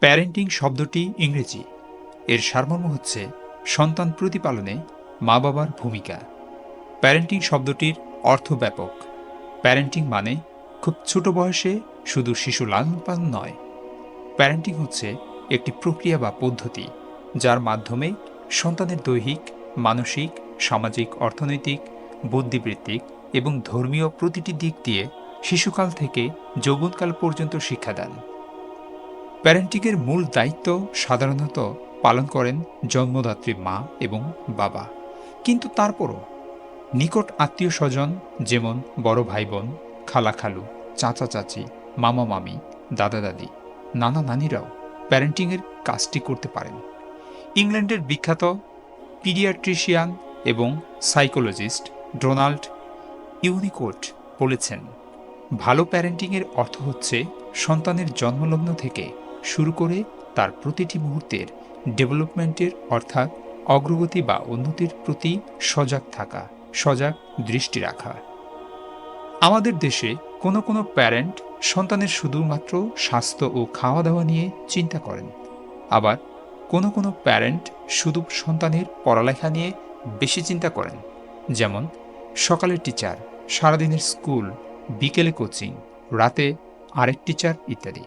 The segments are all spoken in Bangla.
প্যারেন্টিং শব্দটি ইংরেজি। এর সারমর্ম হচ্ছে সন্তান প্রতিপালনে মা বাবার ভূমিকা। প্যারেন্টিং শব্দটির অর্থ ব্যাপক। প্যারেন্টিং মানে খুব ছোট বয়সে শুধু শিশু লালন পালন নয়। প্যারেন্টিং হচ্ছে একটি প্রক্রিয়া বা পদ্ধতি যার মাধ্যমে সন্তানের দৈহিক, মানসিক, সামাজিক, অর্থনৈতিক, বুদ্ধিবৃত্তিক এবং ধর্মীয় প্রতিটি দিক দিয়ে শিশুকাল থেকে যৌবনকাল পর্যন্ত শিক্ষাদান প্যারেন্টিংয়ের মূল দায়িত্ব সাধারণত পালন করেন জন্মদাত্রী মা এবং বাবা। কিন্তু তারপরও নিকট আত্মীয় স্বজন যেমন বড় ভাই বোন খালা খালু, চাচা চাচি, মামা মামি, দাদা দাদি, নানা নানিরাও প্যারেন্টিংয়ের কাজটি করতে পারেন। ইংল্যান্ডের বিখ্যাত পিডিয়াট্রিশিয়ান এবং সাইকোলজিস্ট ডোনাল্ড ইউনিকোট বলেছেন, ভালো প্যারেন্টিংয়ের অর্থ হচ্ছে সন্তানের জন্মলগ্ন থেকে শুরু করে তার প্রতিটি মুহূর্তের ডেভেলপমেন্টের অর্থাৎ অগ্রগতি বা উন্নতির প্রতি সজাগ থাকা, সজাগ দৃষ্টি রাখা। আমাদের দেশে কোনো কোনো প্যারেন্ট সন্তানের শুধুমাত্র স্বাস্থ্য ও খাওয়া দাওয়া নিয়ে চিন্তা করেন। আবার কোনো কোনো প্যারেন্ট শুধু সন্তানের পড়ালেখা নিয়ে বেশি চিন্তা করেন। যেমন সকালের টিচার, সারাদিনের স্কুল, বিকেলে কোচিং, রাতে আরেক টিচার ইত্যাদি।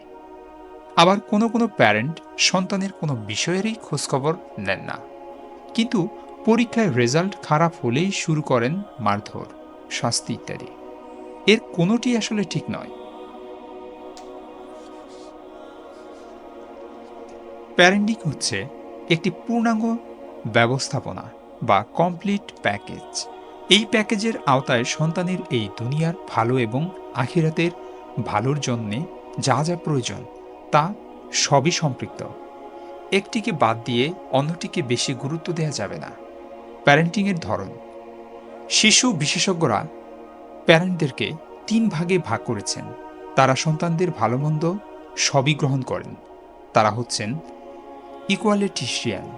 আবার কোনো কোনো প্যারেন্ট সন্তানের কোনো বিষয়েরই খোঁজখবর নেন না। কিন্তু পরীক্ষায় রেজাল্ট খারাপ হলেই শুরু করেন মারধর, শাস্তি ইত্যাদি। এর কোনোটি আসলে ঠিক নয়। প্যারেন্টিং হচ্ছে একটি পূর্ণাঙ্গ ব্যবস্থাপনা বা কমপ্লিট প্যাকেজ এই প্যাকেজের আওতায় সন্তানের এই দুনিয়ার ভালো এবং আখিরাতের ভালোর জন্যে যা যা প্রয়োজন তা সবই সম্পৃক্ত। একটিকে বাদ দিয়ে অন্যটিকে বেশি গুরুত্ব দেওয়া যাবে না। প্যারেন্টিংয়ের ধরন। শিশু বিশেষজ্ঞরা প্যারেন্টদেরকে তিন ভাগে ভাগ করেছেন। তারা সন্তানদের ভালো মন্দ সবই গ্রহণ করেন। তারা হচ্ছেন ইকুয়ালিটিশিয়ান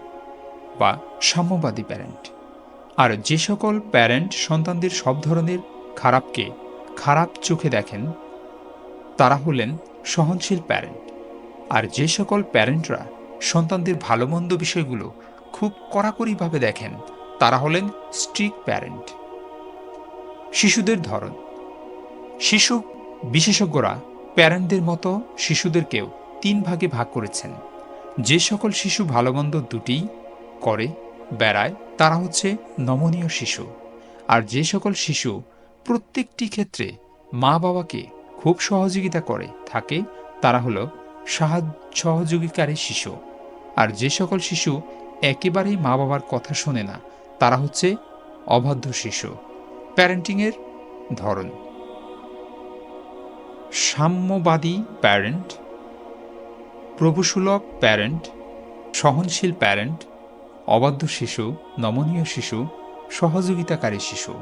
বা সাম্যবাদী প্যারেন্ট। আর যে সকল প্যারেন্ট সন্তানদের সব ধরনের খারাপকে খারাপ চোখে দেখেন, তারা হলেন সহনশীল প্যারেন্ট। আর যে সকল প্যারেন্টরা সন্তানদের ভালো মন্দ বিষয়গুলো খুব কড়াকড়িভাবে দেখেন, তারা হলেন স্ট্রিক প্যারেন্ট। শিশুদের ধরন। শিশু বিশেষজ্ঞরা প্যারেন্টদের মতো শিশুদেরকেও তিন ভাগে ভাগ করেছেন। যে সকল শিশু ভালো মন্দ দুটিই করে, বেড়ায়, তারা হচ্ছে নমনীয় শিশু। আর যে সকল শিশু প্রত্যেকটি ক্ষেত্রে মা বাবাকে খুব সহযোগিতা করে, থাকে, তারা হলো সাহায্য সহযোগীকারী শিশু। আর যে সকল শিশু একেবারেই মা বাবার কথা শোনে না, তারা হচ্ছে অবাধ্য শিশু। প্যারেন্টিংয়ের ধরন। সাম্যবাদী প্যারেন্ট, প্রভুসুলভ প্যারেন্ট, সহনশীল প্যারেন্ট, অবাধ্য শিশু, নমনীয় শিশু, সহযোগিতাকারী শিশু।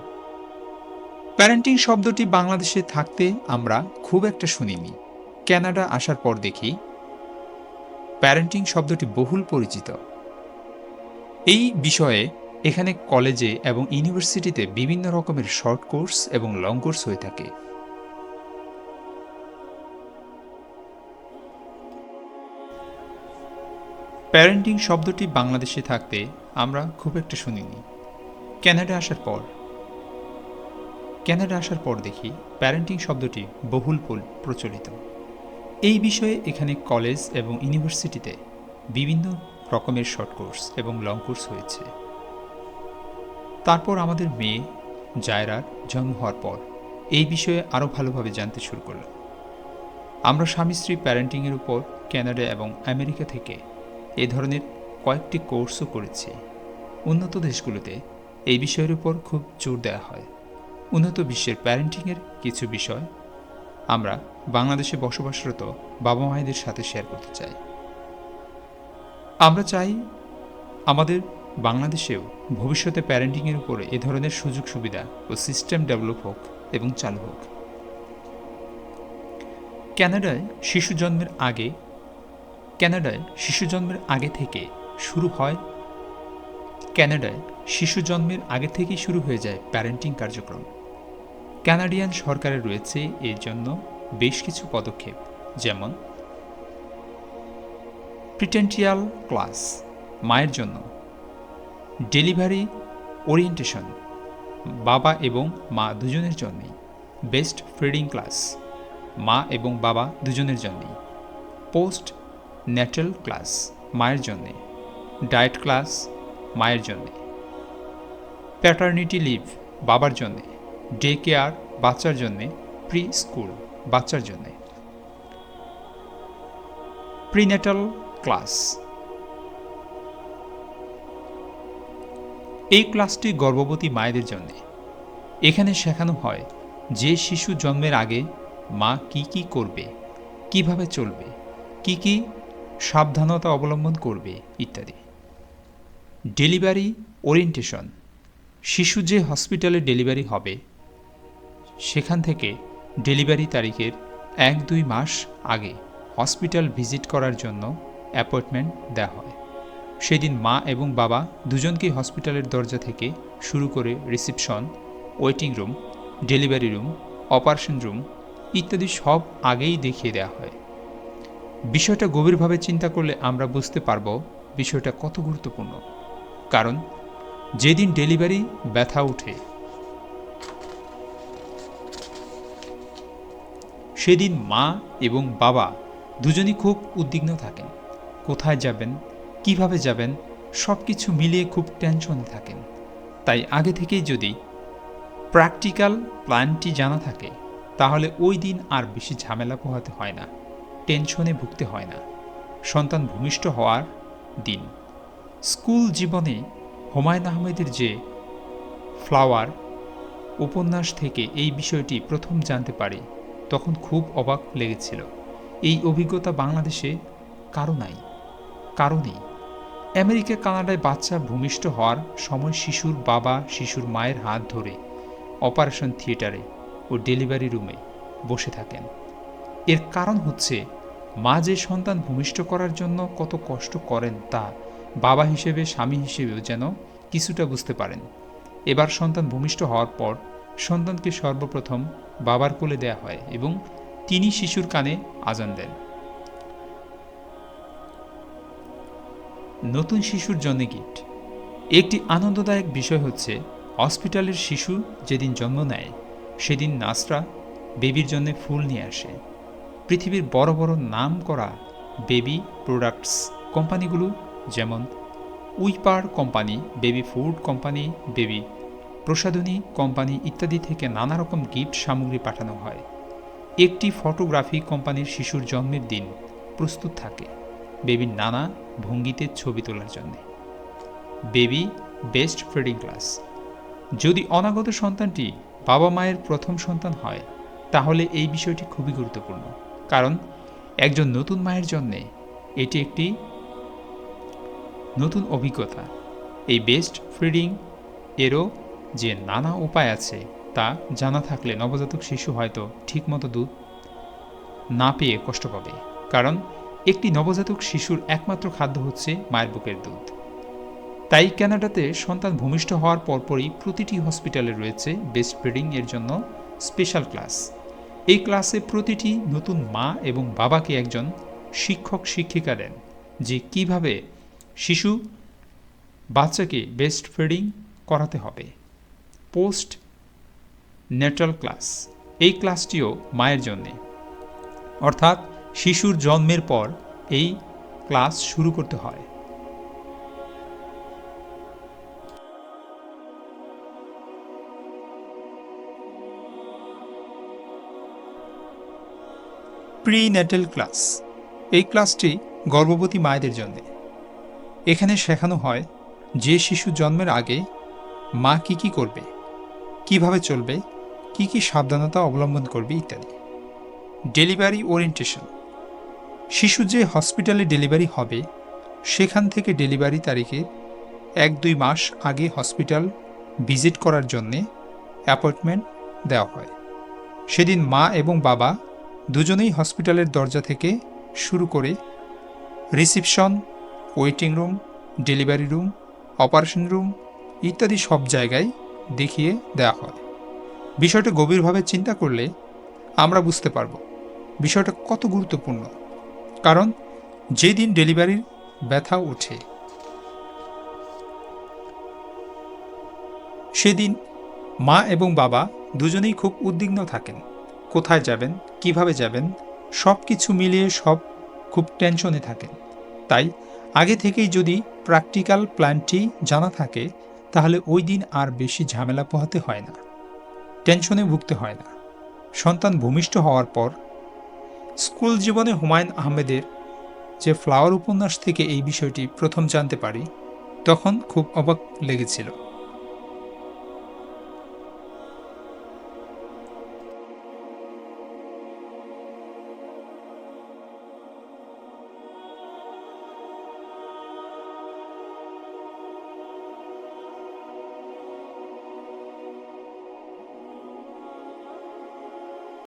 প্যারেন্টিং শব্দটি বাংলাদেশে থাকতে আমরা খুব একটা শুনিনি। ক্যানাডা আসার পর দেখি প্যারেন্টিং শব্দটি বহুল পরিচিত। এই বিষয়ে এখানে কলেজে এবং ইউনিভার্সিটিতে বিভিন্ন রকমের শর্ট কোর্স এবং লং কোর্স হয়ে থাকে। প্যারেন্টিং শব্দটি বাংলাদেশে থাকতে আমরা খুব একটা শুনিনি। ক্যানাডা আসার পর। ক্যানাডা আসার পর দেখি প্যারেন্টিং শব্দটি বহুল প্রচলিত। এই বিষয়ে এখানে কলেজ এবং ইউনিভার্সিটিতে বিভিন্ন রকমের শর্ট কোর্স এবং লং কোর্স হয়েছে। তারপর আমাদের মেয়ে জায়রার জন্ম হওয়ার পর এই বিষয়ে আরও ভালোভাবে জানতে শুরু করল আমরা স্বামী স্ত্রী প্যারেন্টিংয়ের উপর ক্যানাডা এবং আমেরিকা থেকে এ ধরনের কয়েকটি কোর্সও করেছি। উন্নত দেশগুলোতে এই বিষয়ের উপর খুব জোর দেওয়া হয়। উন্নত বিশ্বের প্যারেন্টিংয়ের কিছু বিষয় আমরা বাংলাদেশে বসবাসরত বাবা মায়েদের সাথে শেয়ার করতে চাই। আমরা চাই আমাদের বাংলাদেশেও ভবিষ্যতে প্যারেন্টিংয়ের উপরে এ ধরনের সুযোগ সুবিধা ও সিস্টেম ডেভেলপ হোক এবং চালু হোক। ক্যানাডায় শিশু জন্মের আগে ক্যানাডায় শিশু জন্মের আগে থেকে শুরু হয় ক্যানাডায় শিশু জন্মের আগে থেকেই শুরু হয়ে যায় প্যারেন্টিং কার্যক্রম। ক্যানাডিয়ান সরকারের রয়েছে এর জন্য বেশ কিছু পদক্ষেপ, যেমন প্রিটেন্টিয়াল ক্লাস, মায়ের জন্য ডেলিভারি ওরিয়েন্টেশন, বাবা এবং মা দুজনের জন্যই, বেস্ট ফিডিং ক্লাস, মা এবং বাবা দুজনের জন্যই, পোস্ট ন্যাটাল ক্লাস, মায়ের জন্যে ডায়েট ক্লাস, মায়ের জন্যে প্যাটার্নিটি লিভ, বাবার জন্যে ডে কেয়ার বাচ্চার জন্যে প্রি স্কুল বাচ্চার জন্যে। Prenatal class. এই ক্লাসটি গর্ভবতী মায়েদের জন্য। এখানে শেখানো হয় যে শিশু জন্মের আগে মা কি কি করবে, কীভাবে চলবে, কি কি সাবধানতা অবলম্বন করবে ইত্যাদি। Delivery orientation. শিশু যে হসপিটালে ডেলিভারি হবে সেখান থেকে ডেলিভারি তারিখের এক দুই মাস আগে হসপিটাল ভিজিট করার জন্য অ্যাপয়েন্টমেন্ট দেওয়া হয়। সেদিন মা এবং বাবা দুজনকেই হসপিটালের দরজা থেকে শুরু করে reception, waiting room, delivery room, operation room ইত্যাদি সব আগেই দেখিয়ে দেওয়া হয়। বিষয়টা গভীরভাবে চিন্তা করলে আমরা বুঝতে পারব বিষয়টা কত গুরুত্বপূর্ণ। কারণ যেদিন ডেলিভারি ব্যথা উঠে সেদিন মা এবং বাবা দুজনই খুব উদ্বিগ্ন থাকেন। কোথায় যাবেন? কীভাবে যাবেন? সব কিছু মিলিয়ে খুব টেনশনে থাকেন। তাই আগে থেকেই যদি প্র্যাকটিক্যাল প্ল্যানটি জানা থাকে, তাহলে ওই দিন আর বেশি ঝামেলা পোহাতে হয় না, টেনশনে ভুগতে হয় না। সন্তান ভূমিষ্ঠ হওয়ার দিন। স্কুল জীবনে হুমায়ুন আহমেদের যে ফ্লাওয়ার, উপন্যাস থেকে এই বিষয়টি প্রথম জানতে পারি তখন খুব অবাক লেগেছিল। এই অভিজ্ঞতা বাংলাদেশে কারও নাই, কারও নেই। আমেরিকা, কানাডায় বাচ্চা ভূমিষ্ঠ হওয়ার সময় শিশুর বাবা শিশুর মায়ের হাত ধরে অপারেশন থিয়েটারে ও ডেলিভারি রুমে বসে থাকেন। এর কারণ হচ্ছে, মা যে সন্তান ভূমিষ্ঠ করার জন্য কত কষ্ট করেন তা বাবা হিসেবে, স্বামী হিসেবেও যেন কিছুটা বুঝতে পারেন। এবার সন্তান ভূমিষ্ঠ হওয়ার পর সন্তানকে সর্বপ্রথম বাবার কোলে দেয়া হয় এবং তিনি শিশুর কানে আজান দেন। নতুন শিশুর জন্য গিফট। একটি আনন্দদায়ক বিষয় হচ্ছে, হসপিটালের শিশু যেদিন জন্ম নেয়, সেদিন নার্সরা বেবির জন্য ফুল নিয়ে আসে। পৃথিবীর বড় বড় নাম করা বেবি প্রোডাক্টস কোম্পানিগুলো যেমন wiper company, baby food company, baby প্রসাধনী, কোম্পানি ইত্যাদি থেকে নানা রকম গিফট সামগ্রী পাঠানো হয়। একটি ফটোগ্রাফি কোম্পানির শিশুর জন্মের দিন প্রস্তুত থাকে। বেবির নানা ভঙ্গিতে ছবি তোলার জন্যে। বেবি বেস্ট ফিডিং ক্লাস যদি অনাগত সন্তানটি বাবা মায়ের প্রথম সন্তান হয়, তাহলে এই বিষয়টি খুবই গুরুত্বপূর্ণ। কারণ একজন নতুন মায়ের জন্যে এটি একটি নতুন অভিজ্ঞতা। এই বেস্ট ফিডিং এরও যে নানা উপায় আছে, তা জানা থাকলে নবজাতক শিশু হয়তো ঠিকমতো দুধ না পেয়ে কষ্ট পাবে। কারণ একটি নবজাতক শিশুর একমাত্র খাদ্য হচ্ছে মায়ের বুকের দুধ। তাই ক্যানাডাতে সন্তান ভূমিষ্ঠ হওয়ার পরপরই প্রতিটি হসপিটালে রয়েছে বেস্ট ফিডিং এর জন্য স্পেশাল ক্লাস। এই ক্লাসে প্রতিটি নতুন মা এবং বাবাকে একজন শিক্ষক শিক্ষিকা দেন, যে কীভাবে শিশু বাচ্চাকে বেস্ট ফিডিং করাতে হবে। Postnatal class. এই ক্লাসটিও মায়ের জন্যে। অর্থাৎ শিশুর জন্মের পর এই ক্লাস শুরু করতে হয়। Prenatal class. এই ক্লাসটি গর্ভবতী মায়েদের জন্য। এখানে শেখানো হয় যে শিশু জন্মের আগে মা কি কি করবে। কীভাবে চলবে, কি কি সাবধানতা অবলম্বন করবে ইত্যাদি। Delivery orientation. শিশু যে হসপিটালে ডেলিভারি হবে, সেখান থেকে ডেলিভারি তারিখে এক দুই মাস আগে হসপিটাল ভিজিট করার জন্যে অ্যাপয়েন্টমেন্ট দেওয়া হয়। সেদিন মা এবং বাবা দুজনেই হসপিটালের দরজা থেকে শুরু করে reception, waiting room, delivery room, operation room ইত্যাদি সব জায়গায় দেখিয়ে দেওয়া হয়। বিষয়টা গভীরভাবে চিন্তা করলে আমরা বুঝতে পারব বিষয়টা কত গুরুত্বপূর্ণ। কারণ যেদিন ডেলিভারির ব্যথা ওঠে, সেদিন মা এবং বাবা দুজনেই খুব উদ্বিগ্ন থাকেন। কোথায় যাবেন, কীভাবে যাবেন সব কিছু মিলিয়ে সব খুব টেনশনে থাকেন। তাই আগে থেকেই যদি প্র্যাকটিক্যাল প্ল্যানটি জানা থাকে তাহলে ওই দিন আর বেশি ঝামেলা পোহাতে হয় না। টেনশনে ভুগতে হয় না। সন্তান ভূমিষ্ঠ হওয়ার পর স্কুল জীবনে হুমায়ুন আহমেদের যে ফ্লাওয়ার উপন্যাস থেকে এই বিষয়টি প্রথম জানতে পারি, তখন খুব অবাক লেগেছিল।